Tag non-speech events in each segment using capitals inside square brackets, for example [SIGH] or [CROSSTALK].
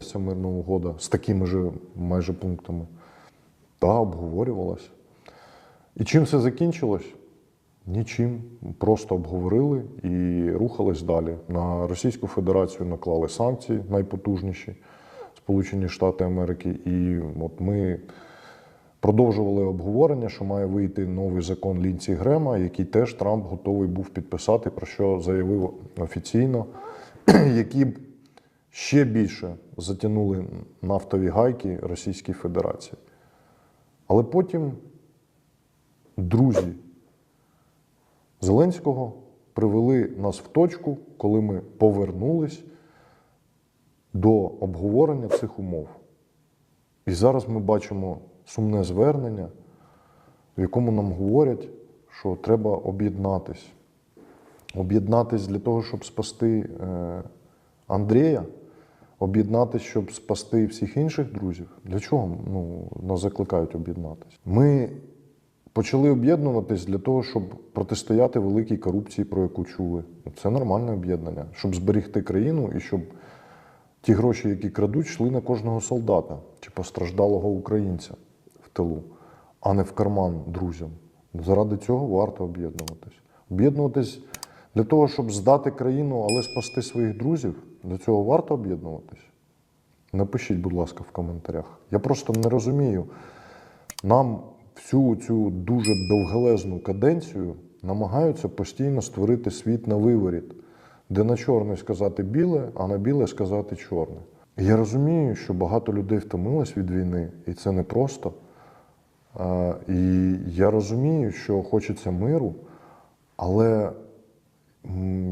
обговорювалася мирна угода з такими ж майже пунктами? Так, обговорювалася. І чим це закінчилось? Нічим. Просто обговорили і рухались далі. На Російську Федерацію наклали санкції найпотужніші Сполучені Штати Америки. І от ми продовжували обговорення, що має вийти новий закон Лінці Грема, який теж Трамп готовий був підписати, про що заявив офіційно, [CLEARS THROAT] які б ще більше затягнули нафтові гайки Російській Федерації. Але потім друзі Зеленського привели нас в точку, коли ми повернулись до обговорення цих умов. І зараз ми бачимо сумне звернення, в якому нам говорять, що треба об'єднатись. Об'єднатись для того, щоб спасти е, Андрія, об'єднатись, щоб спасти всіх інших друзів. Для чого ну, нас закликають об'єднатись? Ми почали об'єднуватись для того, щоб протистояти великій корупції, про яку чули. Це нормальне об'єднання, щоб зберегти країну і щоб ті гроші, які крадуть, йшли на кожного солдата чи постраждалого українця в тилу, а не в карман друзям. Заради цього варто об'єднуватись. Об'єднуватись для того, щоб здати країну, але спасти своїх друзів. Для цього варто об'єднуватись. Напишіть, будь ласка, в коментарях. Я просто не розумію. Нам всю цю дуже довгелезну каденцію намагаються постійно створити світ на виворіт, де на чорне сказати біле, а на біле сказати чорне. Я розумію, що багато людей втомилось від війни, і це непросто. А, І я розумію, що хочеться миру, але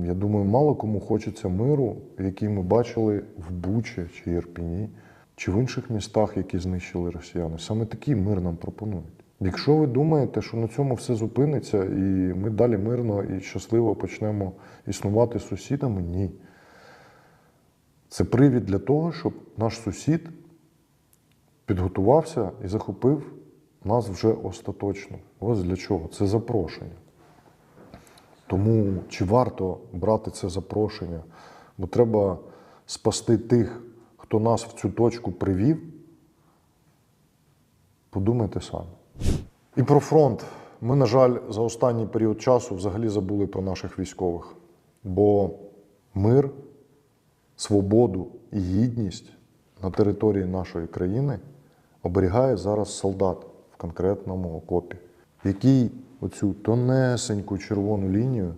я думаю, мало кому хочеться миру, який ми бачили в Бучі чи Єрпіні, чи в інших містах, які знищили росіяни. Саме такий мир нам пропонують. Якщо ви думаєте, що на цьому все зупиниться, і ми далі мирно і щасливо почнемо існувати з сусідами, ні. Це привід для того, щоб наш сусід підготувався і захопив нас вже остаточно. Ось для чого? Це запрошення. Тому чи варто брати це запрошення? Бо треба спасти тих, хто нас в цю точку привів. Подумайте самі. І про фронт. Ми, на жаль, за останній період часу взагалі забули про наших військових. Бо мир, свободу і гідність на території нашої країни оберігає зараз солдат в конкретному окопі, який оцю тонесеньку червону лінію